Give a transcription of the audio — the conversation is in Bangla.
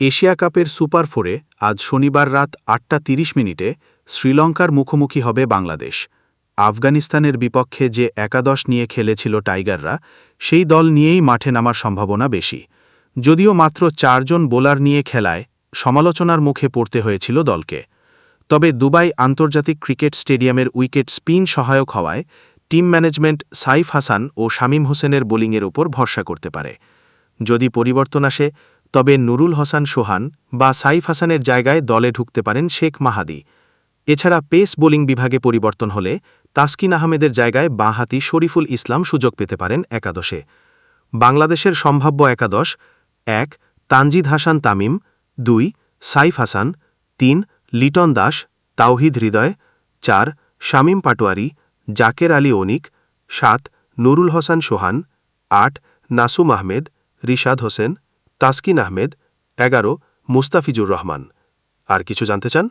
এশিয়া কাপের সুপার ফোরে আজ শনিবার রাত আটটা তিরিশ মিনিটে শ্রীলঙ্কার মুখোমুখি হবে বাংলাদেশ। আফগানিস্তানের বিপক্ষে যে একাদশ নিয়ে খেলেছিল টাইগাররা, সেই দল নিয়েই মাঠে নামার সম্ভাবনা বেশি। যদিও মাত্র চারজন বোলার নিয়ে খেলায় সমালোচনার মুখে পড়তে হয়েছিল দলকে। তবে দুবাই আন্তর্জাতিক ক্রিকেট স্টেডিয়ামের উইকেট স্পিন সহায়ক হওয়ায় টিম ম্যানেজমেন্ট সাইফ হাসান ও শামীম হোসেনের বোলিংয়ের ওপর ভরসা করতে পারে। যদি পরিবর্তন আসে তবে নুরুল হাসান সোহান বা সাইফ হাসানের জায়গায় দলে ঢুকতে পারেন শেখ মাহাদি। এছাড়া পেস বোলিং বিভাগে পরিবর্তন হলে তাসকিন আহমেদের জায়গায় বাঁহাতি শরীফুল ইসলাম সুযোগ পেতে পারেন একাদশে। বাংলাদেশের সম্ভাব্য একাদশ এক, তানজিদ হাসান তামিম, দুই, সাইফ হাসান, তিন, লিটন দাস, তাওহিদ হৃদয়, চার, শামীম পাটোয়ারি, জাকের আলী অনিক, সাত, নুরুল হাসান সোহান, আট, নাসুম আহমেদ, রিশাদ হোসেন তাসকিন আহমেদ এগারো মুস্তাফিজুর রহমান। আর কিছু জানতে চান?